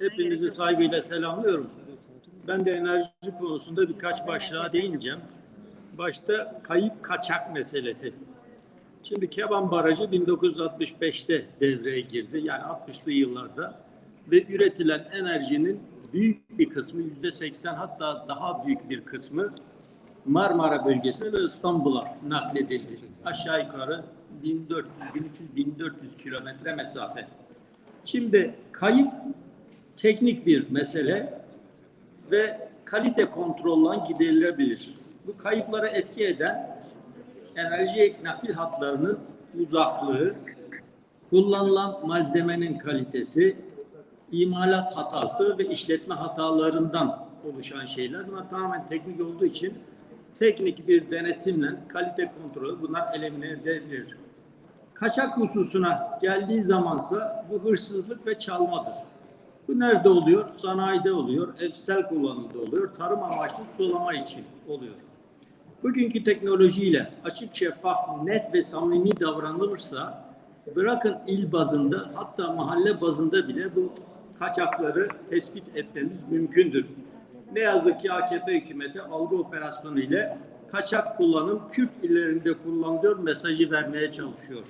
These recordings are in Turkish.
Hepinizi saygıyla selamlıyorum. Ben de enerji konusunda birkaç başlığa değineceğim. Başta kayıp kaçak meselesi. Şimdi Keban Barajı 1965'te devreye girdi. Yani 60'lı yıllarda ve üretilen enerjinin büyük bir kısmı yüzde 80 hatta daha büyük bir kısmı Marmara bölgesine ve İstanbul'a nakledildi. Aşağı yukarı 1400, 1300, 1400 kilometre mesafe. Şimdi kayıp teknik bir mesele ve kalite kontrollen giderilebilir. Bu kayıplara etki eden enerji nakil hatlarının uzaklığı, kullanılan malzemenin kalitesi, imalat hatası ve işletme hatalarından oluşan şeyler. Bunlar tamamen teknik olduğu için teknik bir denetimle kalite kontrolü bunlar elimine edilir. Kaçak hususuna geldiği zamansa bu hırsızlık ve çalmadır. Bu nerede oluyor? Sanayide oluyor, evsel kullanımda oluyor, tarım amaçlı sulama için oluyor. Bugünkü teknolojiyle açık, şeffaf, net ve samimi davranılırsa bırakın il bazında hatta mahalle bazında bile bu kaçakları tespit etmemiz mümkündür. Ne yazık ki AKP hükümeti algı operasyonu ile kaçak kullanım Kürt illerinde kullanılıyor mesajı vermeye çalışıyor.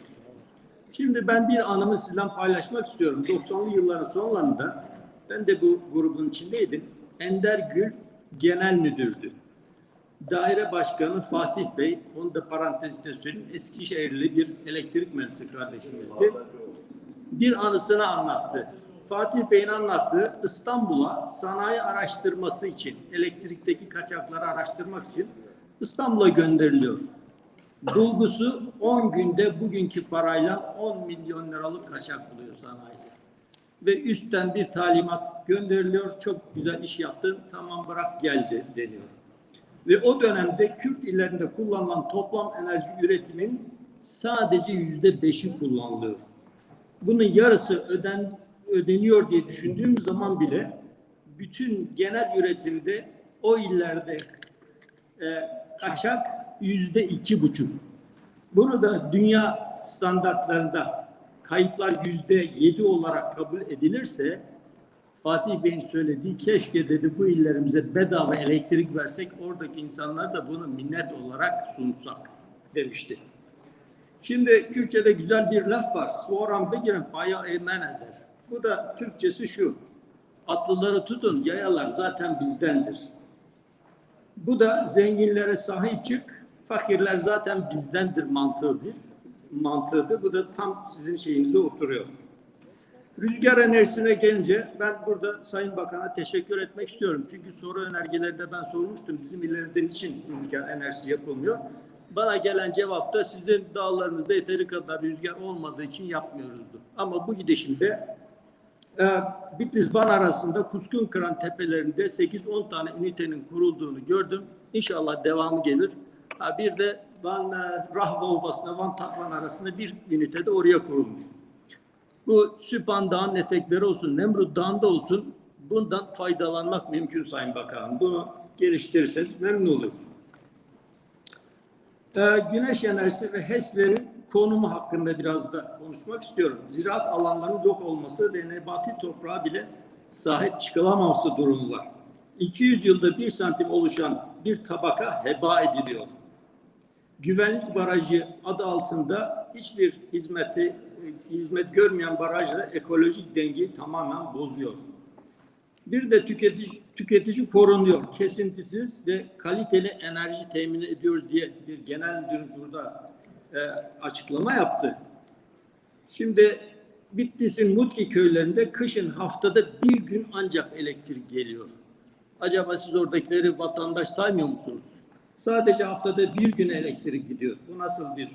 Şimdi ben bir anımı sizden paylaşmak istiyorum. 90'lı yılların sonlarında ben de bu grubun içindeydim. Ender Gül genel müdürdü. Daire Başkanı Fatih Bey, onu da parantezinde söyleyeyim, Eskişehirli bir elektrik mühendisi kardeşimizdi. Bir anısını anlattı. Fatih Bey'in anlattığı İstanbul'a sanayi araştırması için, elektrikteki kaçakları araştırmak için İstanbul'a gönderiliyor. Bulgusu 10 günde bugünkü parayla 10 milyon liralık kaçak buluyor sanayide. Ve üstten bir talimat gönderiliyor. Çok güzel iş yaptın, tamam bırak geldi deniyor. Ve o dönemde Kürt illerinde kullanılan toplam enerji üretimin sadece yüzde beşi kullanılıyor. Bunun yarısı öden, ödeniyor diye düşündüğüm zaman bile bütün genel üretimde o illerde e, kaçak yüzde iki buçuk. Bunu da dünya standartlarında kayıplar yüzde yedi olarak kabul edilirse Fatih Bey'in söylediği keşke dedi bu illerimize bedava elektrik versek oradaki insanlar da bunu minnet olarak sunsak demişti. Şimdi Kürtçe'de güzel bir laf var. Svoran begirin bayağı emen eder. Bu da Türkçesi şu. Atlıları tutun, yayalar zaten bizdendir. Bu da zenginlere sahip çık, fakirler zaten bizdendir mantığıdır. Mantığıdır. Bu da tam sizin şeyinize oturuyor. Rüzgar enerjisine gelince ben burada Sayın Bakan'a teşekkür etmek istiyorum. Çünkü soru önergelerde ben sormuştum. Bizim ileride niçin rüzgar enerjisi yapılmıyor? Bana gelen cevap da sizin dağlarınızda yeteri kadar rüzgar olmadığı için yapmıyoruzdu. Ama bu gidişimde e, Bitlis-Van arasında Kuskun Kıran tepelerinde 8-10 tane ünitenin kurulduğunu gördüm. İnşallah devamı gelir. Ha, bir de Van e, Rahva Ovası'na Van Takvan arasında bir ünite de oraya kurulmuş. Bu Süphan Dağı'nın etekleri olsun, Nemrut Dağı'nda olsun bundan faydalanmak mümkün Sayın Bakanım. Bunu geliştirirseniz memnun oluruz. Ee, güneş enerjisi ve HES'lerin konumu hakkında biraz da konuşmak istiyorum. Ziraat alanlarının yok olması ve nebati toprağa bile sahip çıkılamaması durumu var. 200 yılda bir santim oluşan bir tabaka heba ediliyor. Güvenlik barajı adı altında hiçbir hizmeti hizmet görmeyen barajla ekolojik dengeyi tamamen bozuyor. Bir de tüketici, tüketici korunuyor. Kesintisiz ve kaliteli enerji temin ediyoruz diye bir genel müdür burada e, açıklama yaptı. Şimdi Bitlis'in Mutki köylerinde kışın haftada bir gün ancak elektrik geliyor. Acaba siz oradakileri vatandaş saymıyor musunuz? Sadece haftada bir gün elektrik gidiyor. Bu nasıl bir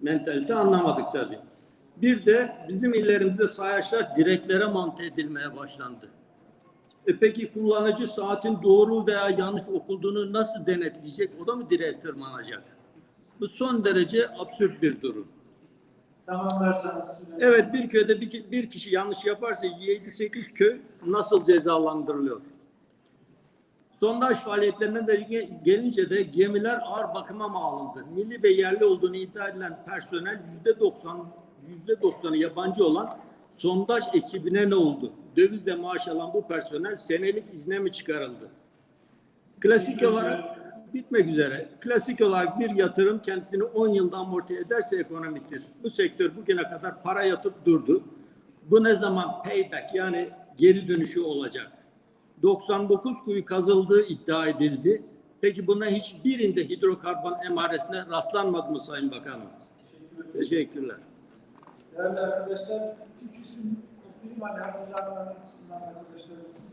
mentalite anlamadık tabii. Bir de bizim illerimizde sayaçlar direklere monte edilmeye başlandı. E peki kullanıcı saatin doğru veya yanlış okulduğunu nasıl denetleyecek? O da mı direğe tırmanacak? Bu son derece absürt bir durum. Tamamlarsanız. Evet bir köyde bir, bir kişi yanlış yaparsa 7-8 köy nasıl cezalandırılıyor? Sondaj faaliyetlerine de gelince de gemiler ağır bakıma mı alındı? Milli ve yerli olduğunu iddia edilen personel yüzde 90 yüzde 90'ı yabancı olan sondaj ekibine ne oldu? Dövizle maaş alan bu personel senelik izne mi çıkarıldı? Klasik olarak bitmek üzere. Klasik olarak bir yatırım kendisini 10 yılda amorti ederse ekonomiktir. Bu sektör bugüne kadar para yatıp durdu. Bu ne zaman payback yani geri dönüşü olacak? 99 kuyu kazıldığı iddia edildi. Peki buna hiçbirinde hidrokarbon emaresine rastlanmadı mı Sayın Bakanım? Teşekkürler. Değerli arkadaşlar, üç isim Minimum hafızlanma sınavlarına gösteriliyor.